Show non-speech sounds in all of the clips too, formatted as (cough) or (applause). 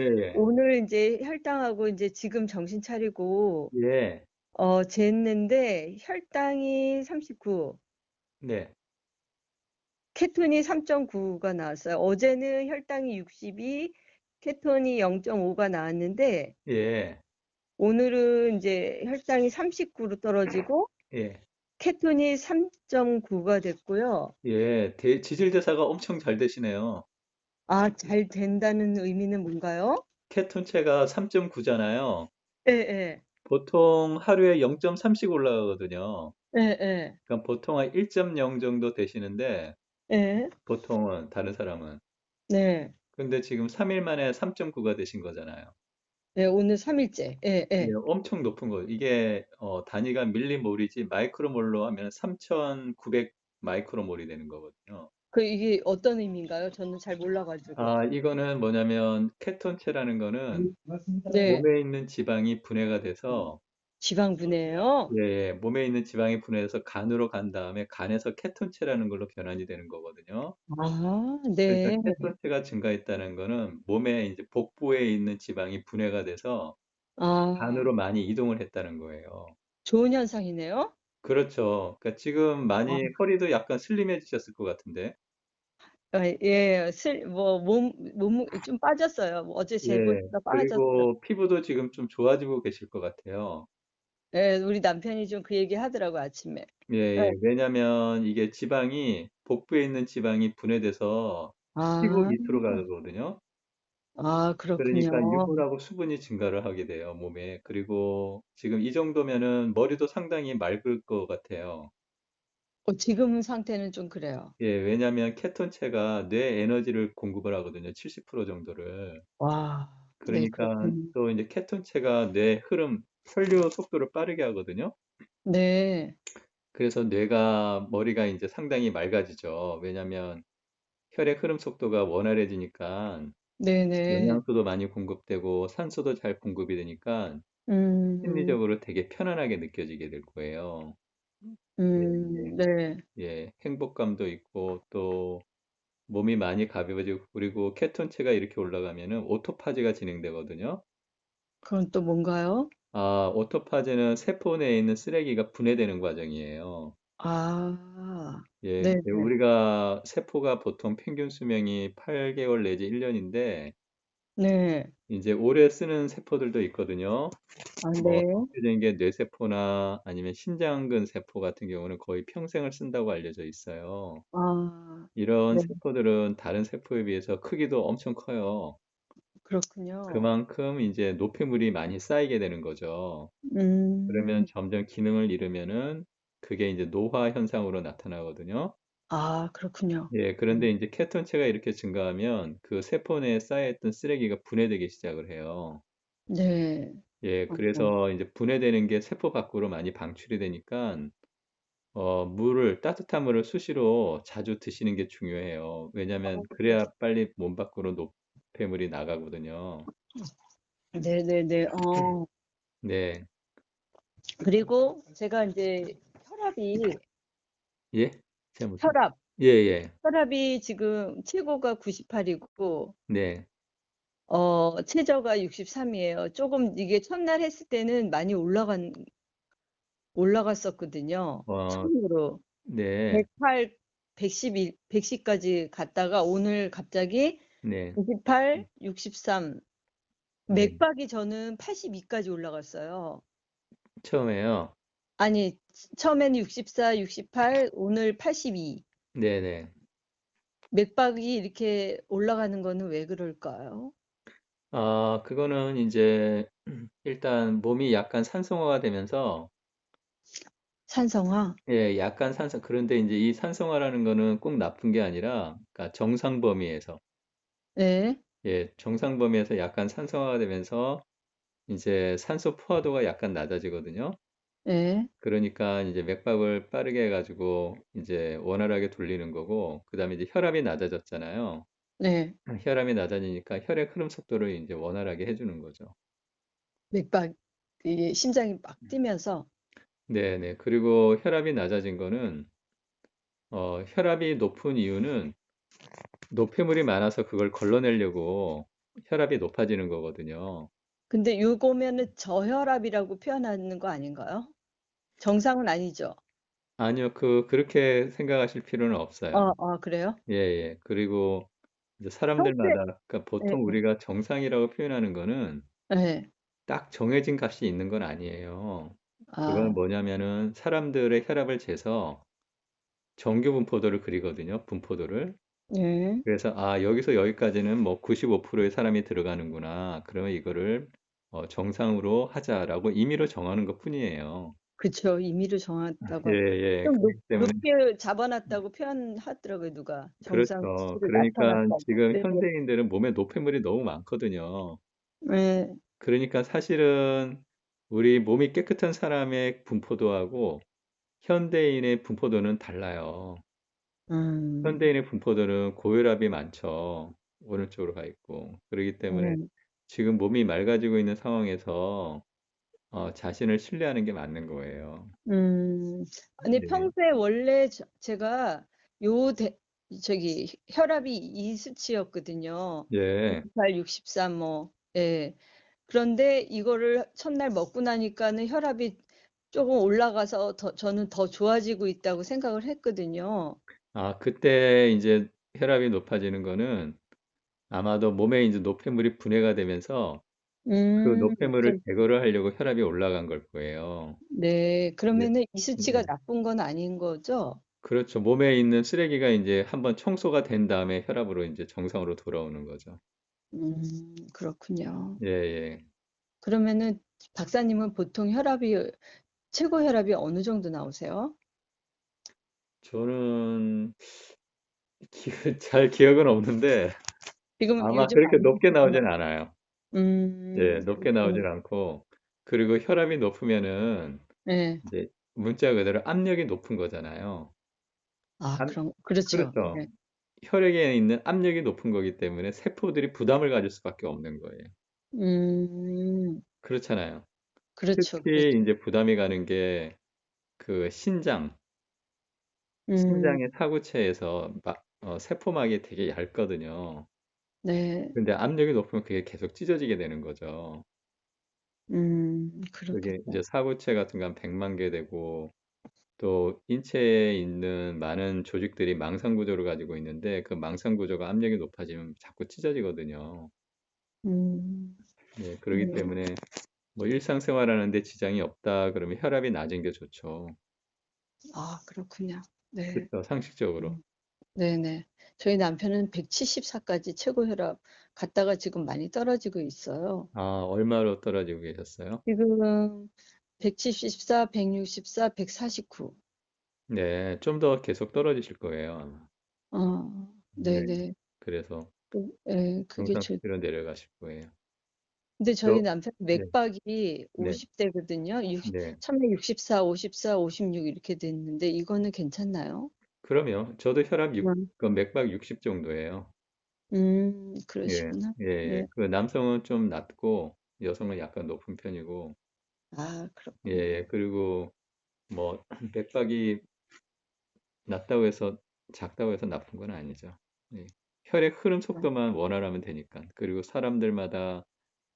예. 오늘 인제 혈당하고 인제 지금 정신 차리고 예. 어 쟀는데 혈당이 39 네. 케톤이 3.9가 나왔어요. 어제는 혈당이 62 케톤이 0.5가 나왔는데 예. 오늘은 인제 혈당이 39로 떨어지고 예. 케톤이 3.9가 됐고요. 예. 대 지질대사가 엄청 잘 되시네요. 아 잘 된다는 의미는 뭔가요? 케톤체가 3.9 잖아요. 예 예. 보통 하루에 0.3씩 올라가거든요. 예 예. 그러니까 보통 한 1.0 정도 되시는데 예. 보통은 다른 사람은. 네. 근데 지금 3일 만에 3.9가 되신 거잖아요. 네 오늘 3 일째. 예, 예 예. 엄청 높은 거예요. 이게 어 단위가 밀리몰이지 마이크로몰로 하면 3,900 마이크로몰이 되는 거거든요. 그 이게 어떤 의미인가요? 저는 잘 몰라 가지고. 아 이거는 뭐냐면 케톤체라는 거는 네. 몸에 있는 지방이 분해가 돼서 지방 분해예요? 예, 몸에 있는 지방이 분해돼서 간으로 간 다음에 간에서 케톤체라는 걸로 변환이 되는 거거든요. 아 그러니까 네. 케톤체가 증가했다는 거는 몸에 이제 복부에 있는 지방이 분해가 돼서 아. 간으로 많이 이동을 했다는 거예요. 좋은 현상이네요. 그렇죠. 그러니까 지금 많이 아. 허리도 약간 슬림해지셨을 것 같은데. 아 예. 슬 뭐 몸 몸무 좀 빠졌어요. 뭐 어제 예. 재보니까 빠졌어요. 그리고 피부도 지금 좀 좋아지고 계실 것 같아요. 예. 우리 남편이 좀 그 얘기 하더라고요, 아침에. 예, 예. 예. 왜냐면 이게 지방이 복부에 있는 지방이 분해돼서 피부 아. 밑으로 가거든요. 아 그러니까 그렇군요. 유분하고 수분이 증가를 하게 돼요, 몸에. 그리고 지금 이 정도면은 머리도 상당히 맑을 것 같아요. 어 지금 상태는 좀 그래요. 예, 왜냐면 케톤체가 뇌에 에너지를 공급을 하거든요, 70% 정도를. 와. 네 그러니까 그렇군요. 또 인제 케톤체가 뇌 흐름, 혈류 속도를 빠르게 하거든요. 네. 그래서 뇌가 머리가 인제 상당히 맑아지죠. 왜냐면 혈액 흐름 속도가 원활해지니깐 네네. 영양소도 많이 공급되고 산소도 잘 공급이 되니까 음. 심리적으로 되게 편안하게 느껴지게 될 거예요. 음 예예. 네. 예. 행복감도 있고 또 몸이 많이 가벼워지고 그리고 케톤체가 이렇게 올라가면은 오토파지가 진행되거든요. 그건 또 뭔가요? 아 오토파지는 세포 내에 있는 쓰레기가 분해되는 과정이에요. 아. 예. 네네. 예 우리가 세포가 보통 평균 수명이 8 개월 내지 1 년인데 네. 인제 오래 쓰는 세포들도 있거든요. 아 뭐 네. 대표적인 게 뇌세포나 아니면 신장근 세포 같은 경우는 거의 평생을 쓴다고 알려져 있어요. 아. 이런 네. 세포들은 다른 세포에 비해서 크기도 엄청 커요. 그렇군요. 그만큼 인제 노폐물이 많이 쌓이게 되는 거죠. 그러면 음. 점점 기능을 잃으면은 그게 인제 노화 현상으로 나타나거든요. 아 그렇군요. 예. 음. 그런데 인제 케톤체가 이렇게 증가하면 그 세포 내에 쌓여 있던 쓰레기가 분해되기 시작을 해요. 네. 예. 어어. 그래서 인제 분해되는 게 세포 밖으로 많이 방출이 되니깐 어 물을 따뜻한 물을 수시로 자주 드시는 게 중요해요. 왜냐면 그래야 빨리 몸 밖으로 노폐물이 나가거든요. 네네네. 어. 네. 그리고 제가 인제 혈압이 예? 잘못듣 혈압. 예 예. 혈압이 지금 최고가 98 이고 네. 어 최저가 63 이에요. 쪼금 이게 첫날 했을 때는 많이 올라간 올라갔었거든요, 어 처음으로. 네. 108, 111, 110 까지 갔다가 오늘 갑자기 네. 98, 63 네. 맥박이 저는 82 까지 올라갔어요. 처음에요? 아니 처음에는 64, 68 오늘 82. 네네. 맥박이 이렇게 올라가는 거는 왜 그럴까요? 아 그거는 인제 일단 몸이 약간 산성화가 되면서 산성화? 예 약간 산성 그런데 인제 이 산성화라는 거는 꼭 나쁜 게 아니라 그러니까 정상 범위에서 예. 예 정상 범위에서 약간 산성화가 되면서 이제 산소 포화도가 약간 낮아지거든요. 예. 그러니까 이제 맥박을 빠르게 해 가지고 이제 원활하게 돌리는 거고 그다음에 이제 혈압이 낮아졌잖아요. 네. 혈압이 낮아지니까 혈액 흐름 속도를 인제 원활하게 해 주는 거죠. 맥박 이게 심장이 막 뛰면서 네네. 그리고 혈압이 낮아진 거는 어 혈압이 높은 이유는 노폐물이 많아서 그걸 걸러내려고 혈압이 높아지는 거거든요. 근데 요거면은 저혈압이라고 표현하는 거 아닌가요? 정상은 아니죠? 아니요. 그 그렇게 생각하실 필요는 아 없어요. 아 그래요? 예예. 그리고 이제 평소에 사람들마다 그러니까 보통 예예. 우리가 정상이라고 표현하는 거는 예. 딱 정해진 값이 있는 건 아니에요. 그건 아. 뭐냐면은 사람들의 혈압을 재서 정규 분포도를 그리거든요, 분포도를. 예. 그래서 '아 여기서 여기까지는 뭐 95%의 사람이 들어가는구나. 그러면 이거를 어 정상으로 하자.'라고 임의로 정하는 것뿐이에요. 그쵸. 임의로 아 정한다고 예예. 좀 높 그렇기 때문에 높게 잡아 놨다고 표현하더라고요, 누가. 정상 그렇죠. 수치를 그러니까 나타났다고. 지금 네네. 현대인들은 몸에 노폐물이 너무 많거든요. 예. 그러니까 사실은 우리 몸이 깨끗한 사람의 분포도하고 현대인의 분포도는 달라요. 음. 현대인의 분포도는 고혈압이 많죠. 오른쪽으로 가 있고. 그러기 때문에 네. 지금 몸이 맑아지고 있는 상황에서 어 자신을 신뢰하는 게 맞는 거예요. 음. 아니 네. 평소에 원래 저 제가 요 대 저기 혈압이 이 수치였거든요. 예. 68, 64뭐 예. 그런데 이거를 첫날 먹고 나니까는 혈압이 쪼금 올라가서 더 저는 더 좋아지고 있다고 생각을 했거든요. 아 그때 인제 혈압이 높아지는 거는 아마도 몸에 인제 노폐물이 분해가 되면서 그 음. 노폐물을 좀 제거를 하려고 혈압이 올라간 걸 거예요. 네. 네. 그러면은 이 수치가 네. 나쁜 건 아닌 거죠? 그렇죠. 몸에 있는 쓰레기가 인제 한번 청소가 된 다음에 혈압으로 인제 정상으로 돌아오는 거죠. 음. 그렇군요. 예예. 그러면은 박사님은 보통 혈압이 최고 혈압이 어느 정도 나오세요? 저는 기억 (laughs) 잘 기억은 없는데 지금 아마 요즘 그렇게 많이 높게. 나오진 않아요. 음. 예. 높게 그렇구나. 나오진 않고 그리고 혈압이 높으면은 예. 이제 문자 그대로 압력이 높은 거잖아요. 아 압 그런 그렇죠. 그렇죠. 예. 혈액에 있는 압력이 높은 거기 때문에 세포들이 부담을 가질 수밖에 없는 거예요. 음. 그렇잖아요. 그렇죠, 특히 그렇죠. 인제 부담이 가는 게 그 신장. 음. 신장의 사구체에서 막 어 세포막이 되게 얇거든요. 네. 근데 압력이 높으면 그게 계속 찢어지게 되는 거죠. 음. 그게 그렇겠다. 이제 사구체 같은 거 한 100만 개 되고 또 인체에 있는 많은 조직들이 망상 구조를 가지고 있는데 그 망상 구조가 압력이 높아지면 자꾸 찢어지거든요. 음. 네. 그러기 네. 때문에 뭐 "일상생활하는 데 지장이 없다." 그러면 혈압이 낮은 게 좋죠. 아 그렇군요. 네. 그쵸. 상식적으로. 음. 네네. 저희 남편은 174 까지 최고 혈압 갔다가 지금 많이 떨어지고 있어요. 아 얼마로 떨어지고 계셨어요? 지금 174, 164, 149. 네. 좀 더 계속 떨어지실 거예요. 어. 네. 네네. 그래서 그 예. 그게 정상 수치로 내려가실 거예요. 근데 저희 또 남편 네. 맥박이 네. 50 대거든요. 육십 네. 처음에 64, 54, 56 이렇게 됐는데 이거는 괜찮나요? 그럼요. 저도 혈압 육 음. 그 맥박 60 정도예요. 음. 예. 그러시구나. 네. 예예. 그 남성은 좀 낮고 여성은 약간 높은 편이고 아 그렇구나. 예예. 그리고 뭐 (clears throat) 맥박이 낮다고 해서 작다고 해서 나쁜 건 아니죠. 예. 혈액 흐름 아. 속도만 원활하면 되니깐. 그리고 사람들마다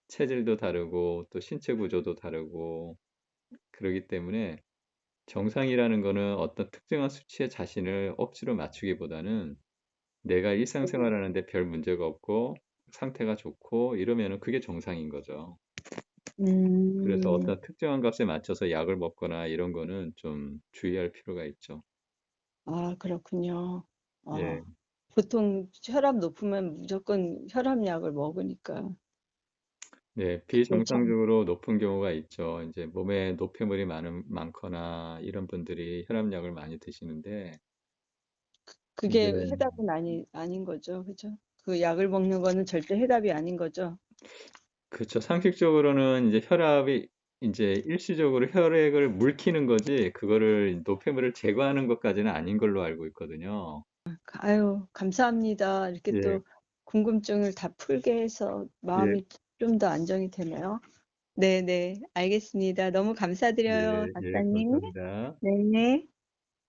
체질도 다르고 또 신체 구조도 다르고 그러기 때문에 정상이라는 거는 어떤 특정한 수치에 자신을 억지로 맞추기보다는 내가 네. 일상생활하는 데 별 문제가 없고 상태가 좋고 이러면은 그게 정상인 거죠. 그래서 음. 어떤 특정한 값에 맞춰서 약을 먹거나 이런 거는 좀 주의할 필요가 있죠. 아 그렇군요. 예. 아 보통 혈압 높으면 무조건 혈압약을 먹으니까. 네. 참 비정상적으로 높은 경우가 있죠. 인제 몸에 노폐물이 많은 많거나 이런 분들이 혈압약을 많이 드시는데 그게 인제 해답은 아니 아닌 거죠. 그죠? 그 약을 먹는 거는 절대 해답이 아닌 거죠. 그쵸. 상식적으로는 인제 혈압이 인제 일시적으로 혈액을 물키는 거지 그거를 노폐물을 제거하는 것까지는 아닌 걸로 알고 있거든요. 아유 감사합니다. 이렇게 예. 또 궁금증을 다 풀게 해서 예. 마음이 좀 더 안정이 되네요. 네네. 알겠습니다. 너무 감사드려요. 예. 박사님. 감사합니다. 네.